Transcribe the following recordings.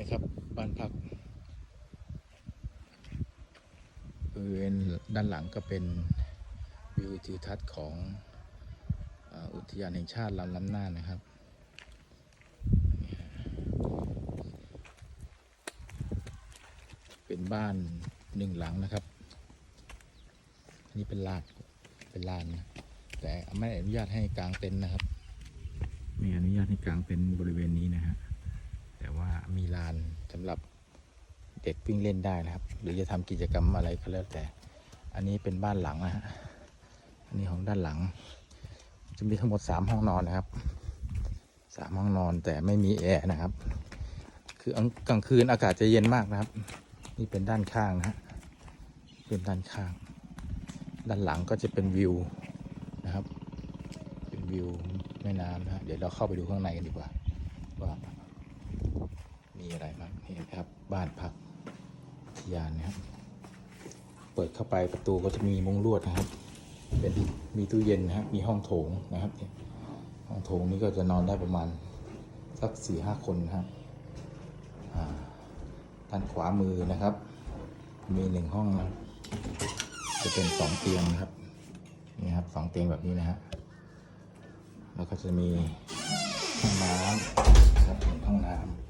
นะครับบ้านพักบริเวณด้านหลังก็เป็นวิวทิวทัศน์ของอุทยานแห่งชาติลำน้ำน่านนะครับเป็นบ้านหนึ่งหลังนะครับ อันนี้เป็นลานเป็นลานนะแต่ไม่อนุญาตให้กางเต็นท์นะครับไม่อนุญาตให้กางเต็นท์บริเวณนี้นะฮะแต่ว่ามีลาน สำหรับเด็กวิ่งเล่นได้นะครับ หรือจะทำกิจกรรมอะไรก็แล้วแต่ อันนี้เป็นบ้านหลังนะฮะอันนี้ของด้านหลัง จะมีทั้งหมดสามห้องนอนนะครับสามห้องนอนแต่ไม่มีแอร์นะครับ คือกลางคืนอากาศจะเย็นมากนะครับ นี่เป็นด้านข้างนะฮะเป็นด้านข้าง ด้านหลังก็จะเป็นวิวนะครับ เป็นวิวแม่น้ำนะฮะเดี๋ยวเราเข้าไปดูข้างในกันดีกว่าว่า มีอะไรบ้างนี่นครับ บ้านพักยานนะครับ เปิดเข้าไปประตูก็จะมีมุ้งลวดนะครับ เป็นมีตู้เย็นนะครับ มีห้องโถงนะครับห้องโถงนี้ก็จะนอนได้ประมาณสักสี่ห้าคนนะครับอ่าด้านขวามือนะครับ มีหนึ่งห้องนะจะเป็นสองเตียงนะครับนี่ครับสองเตียงแบบนี้นะฮะแล้วก็จะมีห้องน้ำครับห้องน้ำ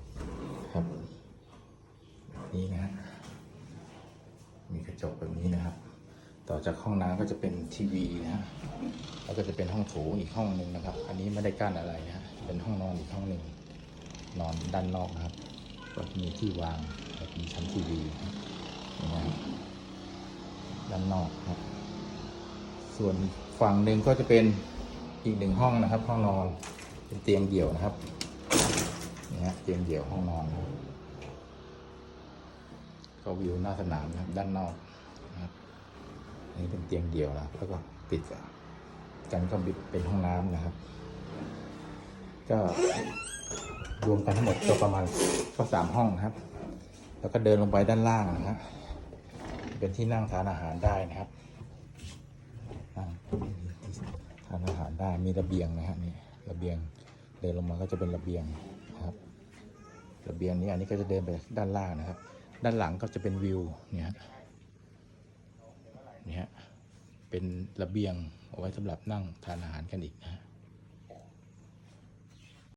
นี้นะฮะมีกระจกแบบนี้นะครับ ต่อจากห้องน้ำก็จะเป็นทีวีนะฮะแล้วก็จะเป็นห้องโถงอีกห้องหนึ่งนะครับ อันนี้ไม่ได้กั้นอะไรนะฮะเป็นห้องนอนอีกห้องหนึ่งนอนด้านนอกนะครับ ก็มีที่วางแล้วมีชั้นทีวีนะด้านนอกครับ ส่วนฝั่งหนึ่งก็จะเป็นอีกหนึ่งห้องนะครับ ห้องนอนเป็นเตียงเดี่ยวนะครับนี่ฮะเตียงเดี่ยวห้องนอนครับ ก็วิวหน้าสนามนะครับด้านนอกนะครับอันนี้เป็นเตียงเดี่ยวนะแล้วก็ติดกันก็เป็นห้องน้ำนะครับ ก็รวมกันทั้งหมดก็ประมาณก็สามห้องนะครับ แล้วก็เดินลงไปด้านล่างนะครับเป็นที่นั่งทานอาหารได้นะครับนั่งทานอาหารได้มีระเบียงนะฮะนี่ระเบียงเดินลงมาก็จะเป็นระเบียงนะครับ ระเบียงนี้อันนี้ก็จะเดินไปด้านล่างนะครับ ด้านหลังก็จะเป็นวิวเนี่ยฮะนี่ฮะเป็นระเบียงเอาไว้สำหรับนั่งทานอาหารกันอีกนะฮะ